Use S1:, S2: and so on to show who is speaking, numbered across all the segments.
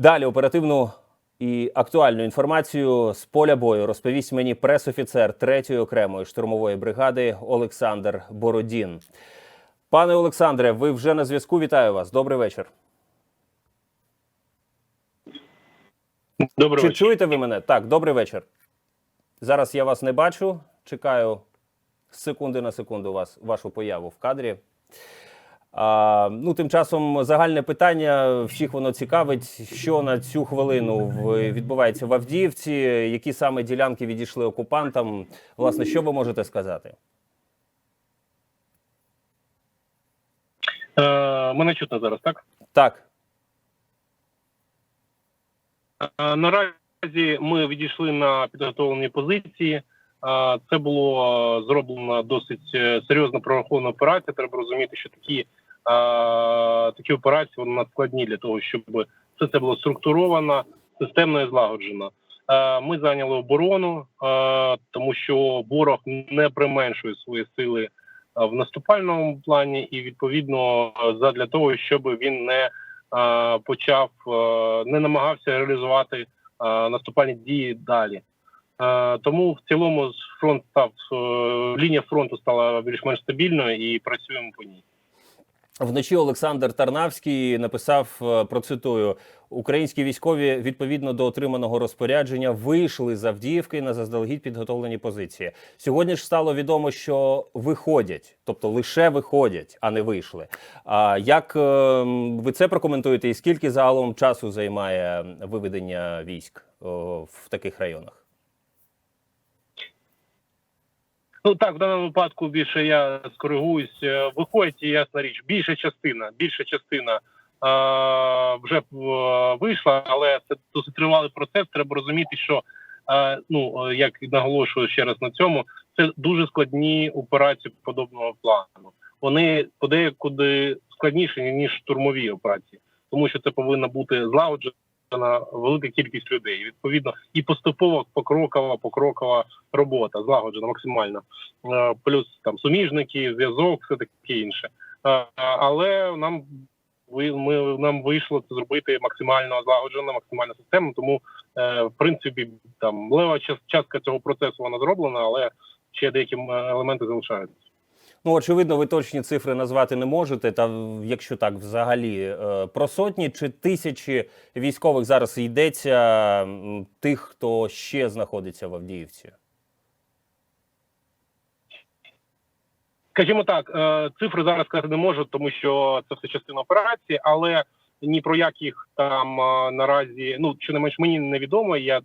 S1: Далі оперативну і актуальну інформацію з поля бою розповість мені пресофіцер 3-ї окремої штурмової бригади Олександр Бородін. Пане Олександре, ви вже на зв'язку. Вітаю вас. Добрий вечір.
S2: Добрий
S1: Чи
S2: вечір.
S1: чуєте ви мене? Так, добрий вечір. Зараз я вас не бачу. Чекаю з секунди на секунду вас, вашу появу в кадрі. А, ну, тим часом загальне питання, всіх воно цікавить, що на цю хвилину відбувається в Авдіївці, які саме ділянки відійшли окупантам. Власне, що ви можете сказати?
S2: Е, мене чутно зараз, так?
S1: Так,
S2: Е, наразі ми відійшли на підготовлені позиції. Е, це було е, зроблено досить серйозна прорахована операція. Треба розуміти, що такі, такі операції вони надскладні для того, щоб все це було структуровано, системно і злагоджено. Ми зайняли оборону, тому що ворог не применшує свої сили в наступальному плані, і відповідно задля того, щоб він не почав, не намагався реалізувати наступальні дії далі. Тому в цілому фронт став е, лінія фронту стала більш-менш стабільною і працюємо по ній.
S1: Вночі Олександр Тарнавський написав е, процитую: українські військові відповідно до отриманого розпорядження вийшли з Авдіївки на заздалегідь підготовлені позиції. Сьогодні ж стало відомо, що виходять, тобто лише виходять, а не вийшли. А як е, ви це прокоментуєте? І скільки загалом часу займає виведення військ о, в таких районах?
S2: Ну так, в даному випадку більше я скоригуюсь. Е, Виходить, ясна річ, більша частина, більша частина е, вже е, вийшла, але це досить тривалий процес. Треба розуміти, що е, ну як наголошую ще раз на цьому, це дуже складні операції подобного плану. Вони подекуди складніші ніж штурмові операції, тому що це повинна бути злагоджена велика кількість людей. Відповідно, і поступово покрокова, покрокова робота, злагоджена максимально. Е, плюс там суміжники, зв'язок, все таке інше. Е, Але нам ми нам вийшло це зробити максимально злагоджено, максимально системно. Тому е, в принципі там лева час- частка цього процесу вона зроблена, але ще деякі елементи залишаються.
S1: Ну, очевидно, ви точні цифри назвати не можете. Та якщо так, взагалі е, про сотні чи тисячі військових зараз йдеться тих, хто ще знаходиться в Авдіївці.
S2: Скажімо так, е, цифри зараз сказати не можу, тому що це все частина операції, але ні про яких там е, наразі, ну чи не менш мені невідомо. Я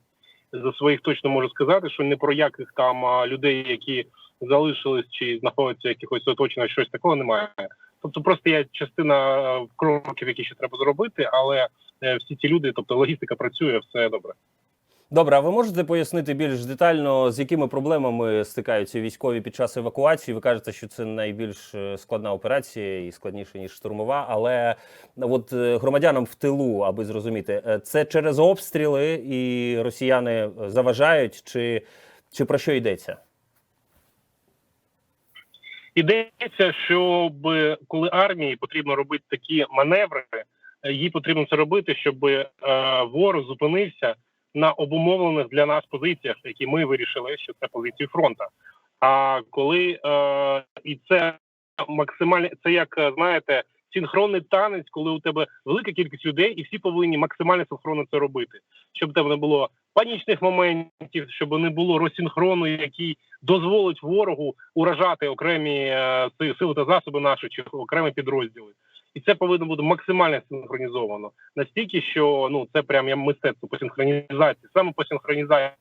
S2: за своїх точно можу сказати, що не про яких там людей, які залишились чи знаходяться якихось оточеннях, щось такого немає. Тобто, просто є частина е, кроків, які ще треба зробити, але е, всі ці люди, тобто логістика працює, все добре.
S1: Добре, а ви можете пояснити більш детально, з якими проблемами стикаються військові під час евакуації? Ви кажете, що це найбільш е, складна операція і складніше ніж штурмова. Але от громадянам в тилу, аби зрозуміти, це через обстріли і росіяни заважають, чи, чи про що йдеться?
S2: Ідеться, щоб коли армії потрібно робити такі маневри, їй потрібно це робити, щоб е, ворог зупинився на обумовлених для нас позиціях, які ми вирішили, що це позиції фронту. А коли е, і це максимально це як е, знаєте, синхронний танець, коли у тебе велика кількість людей, і всі повинні максимально синхронно це робити, щоб тебе не було панічних моментів, щоб не було розсинхрону, який дозволить ворогу уражати окремі е, сили та засоби наші чи окремі підрозділи. І це повинно бути максимально синхронізовано. Настільки, що ну це прям я мистецтво по синхронізації, саме по синхронізації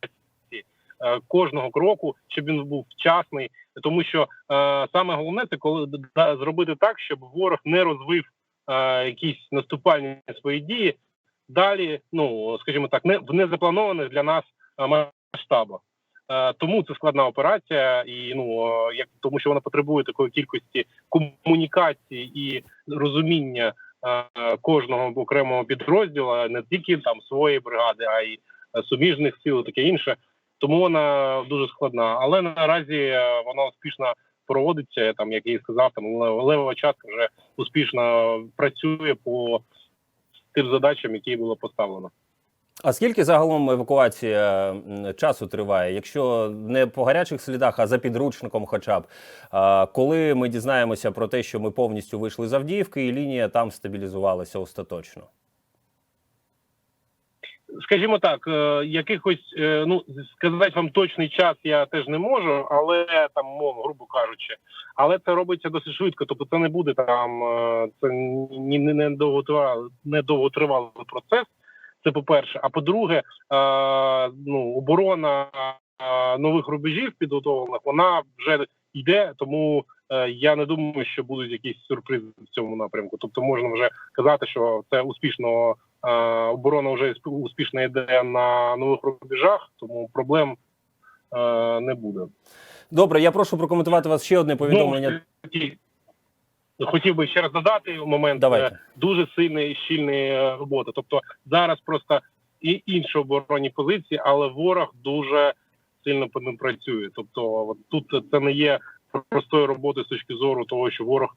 S2: е, кожного кроку, щоб він був вчасний. Тому що е, саме головне це коли да, зробити так, щоб ворог не розвив е, якісь наступальні свої дії далі, ну скажімо так, не в незапланованих для нас е, масштабах. Е, Тому це складна операція, і ну е, як тому, що вона потребує такої кількості комунікації і розуміння кожного окремого підрозділу, не тільки там своєї бригади, а й суміжних сил, таке інше. Тому вона дуже складна. Але наразі вона успішно проводиться. Там, як я і сказав, там левова частка вже успішно працює по тим задачам, які було поставлено.
S1: А скільки загалом евакуація часу триває? Якщо не по гарячих слідах, а за підручником, хоча б коли ми дізнаємося про те, що ми повністю вийшли з Авдіївки, і лінія там стабілізувалася остаточно?
S2: Скажімо так, е, якихось е, ну сказати вам точний час я теж не можу, але там мовно, грубо кажучи, але це робиться досить швидко. Тобто, це не буде там е, це ні не, не довготривалий, не довготривалий процес. Це по перше. А по-друге, ну оборона нових рубежів підготовлених, вона вже йде, тому я не думаю, що будуть якісь сюрпризи в цьому напрямку. Тобто, можна вже казати, що це успішно. Е, оборона вже сп- успішно йде на нових рубежах, тому проблем е, не буде.
S1: Добре, я прошу прокоментувати вас ще одне повідомлення.
S2: Таки, Хотів би ще раз додати момент
S1: Давайте.
S2: е, дуже сильної і щільної роботи. Тобто зараз просто і інші оборонні позиції, але ворог дуже сильно по ним працює. Тобто, от тут це не є простою роботою з точки зору того, що ворог.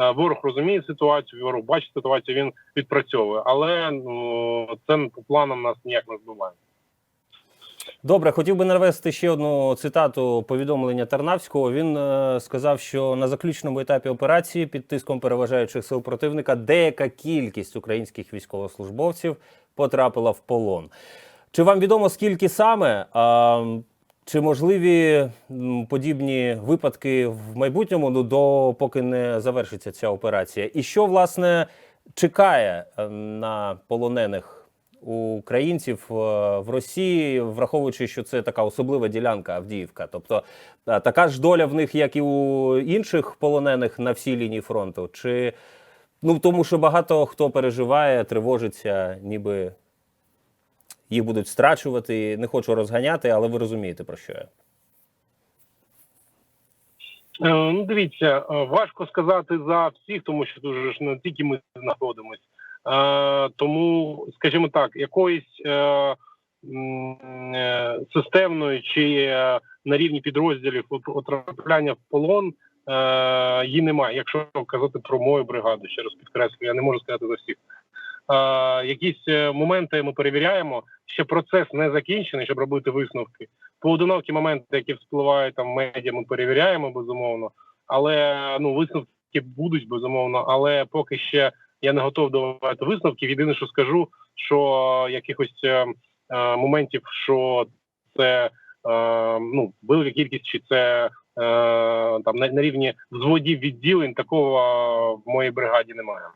S2: Е, Ворог розуміє ситуацію, ворог бачить ситуацію, він відпрацьовує, але ну, це по планам нас ніяк не збиває.
S1: Добре, хотів би навести ще одну цитату повідомлення Тарнавського. Він е, сказав, що на заключному етапі операції під тиском переважаючих сил противника деяка кількість українських військовослужбовців потрапила в полон. Чи вам відомо скільки саме? А, чи можливі подібні випадки в майбутньому, ну до поки не завершиться ця операція? І що власне чекає е, на полонених українців е, в Росії, враховуючи, що це така особлива ділянка Авдіївка? Тобто е, така ж доля в них, як і у інших полонених на всій лінії фронту? Чи ну тому, що багато хто переживає, тривожиться, ніби їх будуть страчувати. Не хочу розганяти, але ви розумієте про що я.
S2: Е, Ну, дивіться, е, важко сказати за всіх, тому що дуже ж не тільки ми знаходимось. Е, тому, скажімо так, якоїсь системної чи на рівні підрозділів потрапляння в полон її немає. Якщо казати про мою бригаду, ще раз підкреслюю, я не можу сказати за всіх. Е, якісь е, моменти ми перевіряємо. Ще процес не закінчений, щоб робити висновки. Поодинокі моменти, які вспливають там в медіа, ми перевіряємо безумовно. Але ну висновки будуть безумовно. Але поки ще я не готов давати висновків. Єдине, що скажу, що якихось е, е, моментів, що це е, ну велика кількість, чи це е, там на, на рівні взводів відділень, такого в моїй бригаді немає.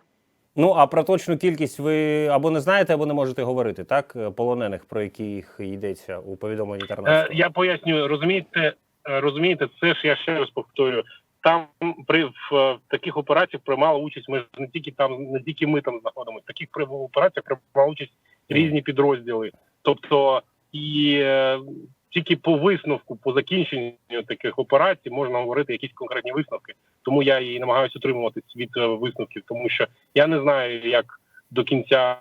S1: Ну а про точну кількість ви або не знаєте, або не можете говорити, так? Е, Полонених, про яких йдеться у повідомленні
S2: Е,
S1: Тарнавського.
S2: я пояснюю, розумієте, е, розумієте, це ж я ще раз повторюю. Там при в, в таких операціях приймала участь. Ми ж не тільки там, не тільки ми там знаходимося. В таких операціях приймали участь різні підрозділи. Тобто і тільки по висновку, по закінченню таких операцій можна говорити якісь конкретні висновки. Тому я і намагаюся утримуватись від е, висновків, тому що я не знаю, як до кінця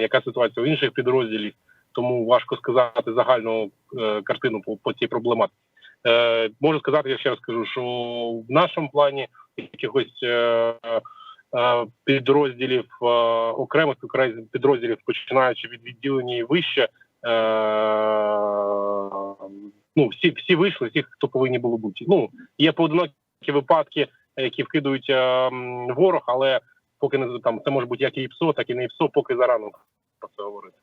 S2: яка ситуація у інших підрозділів тому важко сказати загальну е, картину по, по цій проблематиці. Е, можу сказати, я ще раз кажу, що в нашому плані якихось е, е, підрозділів е, окремих підрозділів, починаючи від відділення і вище, ну всі всі вийшли, всі, хто повинні були бути. Ну є поодинокі випадки, які вкидують е, ворог, але поки не там це може бути як і ІПСО, так і не ІПСО, поки зарано про це говорити.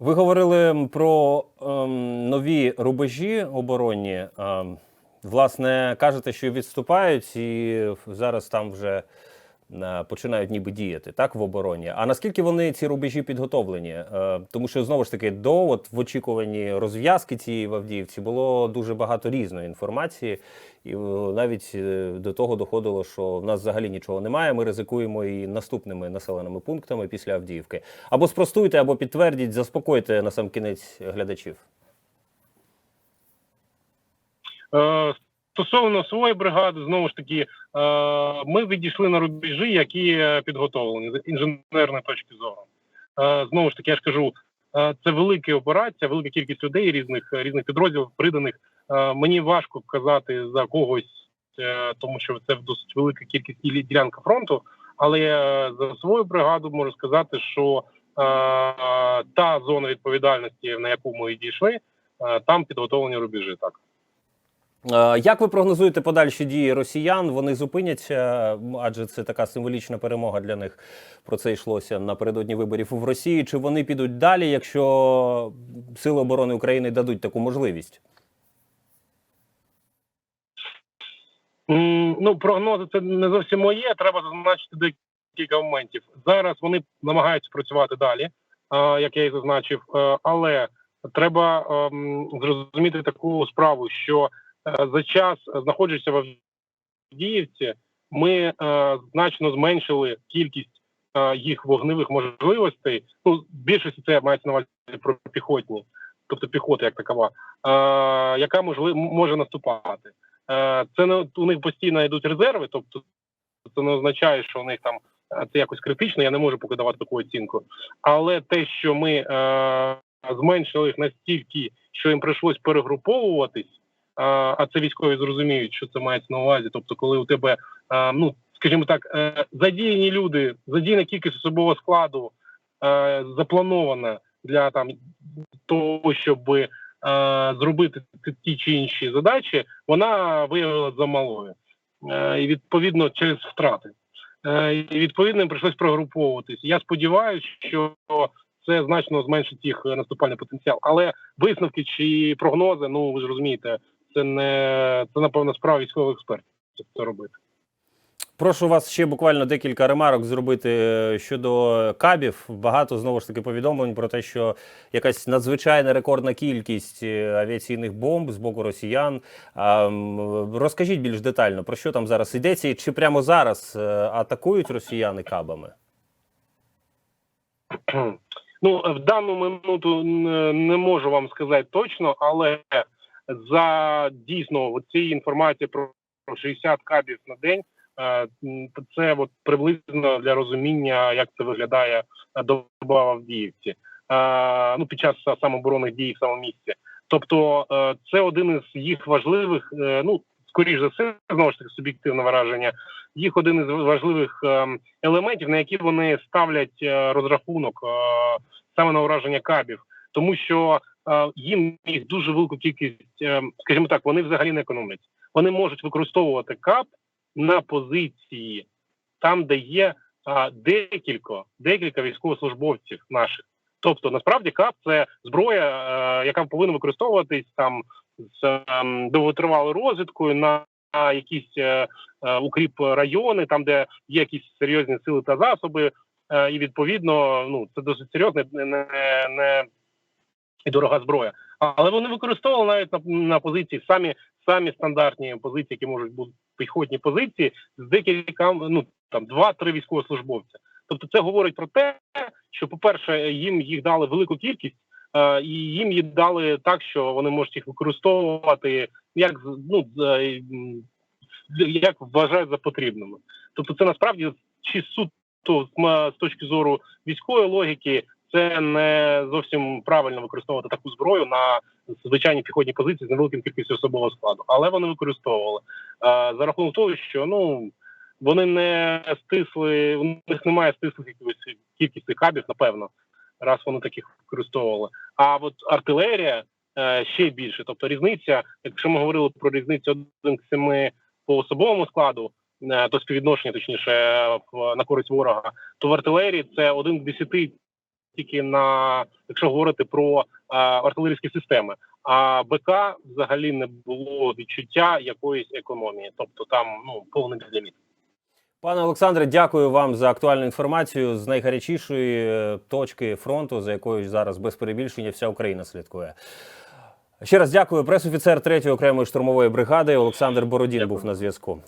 S1: Ви говорили про ем, нові рубежі оборонні. Ем, власне, кажете, що відступають, і зараз там вже е, починають ніби діяти так в обороні. А наскільки вони ці рубежі підготовлені? Е, тому що знову ж таки до от в очікуванні розв'язки цієї в Авдіївці було дуже багато різної інформації, і е, навіть е, до того доходило, що в нас взагалі нічого немає. Ми ризикуємо і наступними населеними пунктами після Авдіївки. Або спростуйте, або підтвердіть, заспокойте на сам кінець глядачів.
S2: Стосовно своєї бригади, знову ж таки, ми відійшли на рубежі, які е, підготовлені з інженерної точки зору. Е, Знову ж таки, я ж кажу, е, це велика операція, велика кількість людей різних різних підрозділів, приданих. Е, Мені важко казати за когось, е, тому що це досить велика кількість і ділянка фронту. Але е, за свою бригаду можу сказати, що е, та зона відповідальності, на яку ми дійшли, е, там підготовлені рубежі. Так.
S1: Е, Як ви прогнозуєте подальші дії росіян? Вони зупиняться, адже це така символічна перемога для них. Про це йшлося напередодні виборів в Росії. Чи вони підуть далі, якщо Сили оборони України дадуть таку можливість?
S2: Ну, прогнози це не зовсім моє. Треба зазначити декілька моментів. Зараз вони намагаються працювати далі, е, як я і зазначив, е, але треба ем, зрозуміти таку справу, що за час знаходжуся в Авдіївці, ми е, значно зменшили кількість е, їх вогневих можливостей. Ну, більшості це мається на увазі про піхотні, тобто піхота як такова, е, яка можли, може наступати. Е, Це не у них постійно йдуть резерви, тобто це не означає, що у них там е, це якось критично. Я не можу поки давати таку оцінку. Але те, що ми е, зменшили їх настільки, що їм прийшлось перегруповуватись, е, а це військові зрозуміють, що це мається на увазі. Тобто, коли у тебе ну скажімо так, е, задіяні люди, задіяна кількість особового складу е, запланована для там того, щоб е, зробити ті- чи інші задачі, вона виявилася замалою. І відповідно через втрати. І відповідно прийшлось прогруповуватись. Я сподіваюся, що це значно зменшить їх наступальний потенціал. Але висновки чи прогнози, ну ви ж розумієте, це не це напевно справа військових експертів. Це робити.
S1: Прошу вас ще буквально декілька ремарок зробити е, щодо кабів. Багато знову ж таки повідомлень про те, що якась надзвичайна рекордна кількість е, авіаційних бомб з боку росіян. Розкажіть більш детально, про що там зараз йдеться, і чи прямо зараз е, атакують росіяни кабами?
S2: Ну, в дану минуту не можу вам сказати точно, але за дійсно цієї інформації про 60 кабів на день, е, це от приблизно для розуміння, як це виглядає е, доба в Авдіївці. Е, Ну, під час самооборонних дій в самому місці. Тобто, це один із їх важливих, ну скоріш за все, знову ж таки суб'єктивне враження. Їх один із важливих ем, елементів, на які вони ставлять розрахунок саме на ураження кабів, тому що їм їх дуже велику кількість, е, скажімо так, вони взагалі не економлять. Вони можуть використовувати кап на позиції там, де є е, декілька, декілька військовослужбовців наших. Тобто, насправді кап це зброя, е, яка повинна використовуватись там з ем, довготривалою розвідкою на, якісь е, е, укріп райони, там де є якісь серйозні сили та засоби, е, і відповідно, ну це досить серйозне, не, не, не і дорога зброя. Але вони використовували навіть на, на позиції самі самі стандартні позиції, які можуть бути піхотні позиції, з декілька ну там два-три військовослужбовця. Тобто, це говорить про те, що, по-перше, їм їх дали велику кількість, е, і їм їх дали так, що вони можуть їх використовувати як ну е, як вважають за потрібними. Тобто, це насправді чи суто з точки зору військової логіки, це не зовсім правильно використовувати таку зброю на звичайні піхотні позиції з невеликим кількістю особового складу, але вони використовували за рахунок того, що ну вони не стисли, у них немає стислих якихось кількості хабів, напевно, раз вони таких використовували. А от артилерія е, ще більше. Тобто різниця, якщо ми говорили про різницю 1 к 7 по особовому складу, е, то співвідношення, точніше, на користь ворога, то в артилерії це 1 к 10 тільки на якщо говорити про е, артилерійські системи. А БК взагалі не було відчуття якоїсь економії, тобто там ну повний безліміт.
S1: Пане Олександре, дякую вам за актуальну інформацію з найгарячішої е, точки фронту, за якою зараз без перебільшення вся Україна слідкує. Ще раз дякую. Пресофіцер 3-ї окремої штурмової бригади Олександр Бородін був на зв'язку.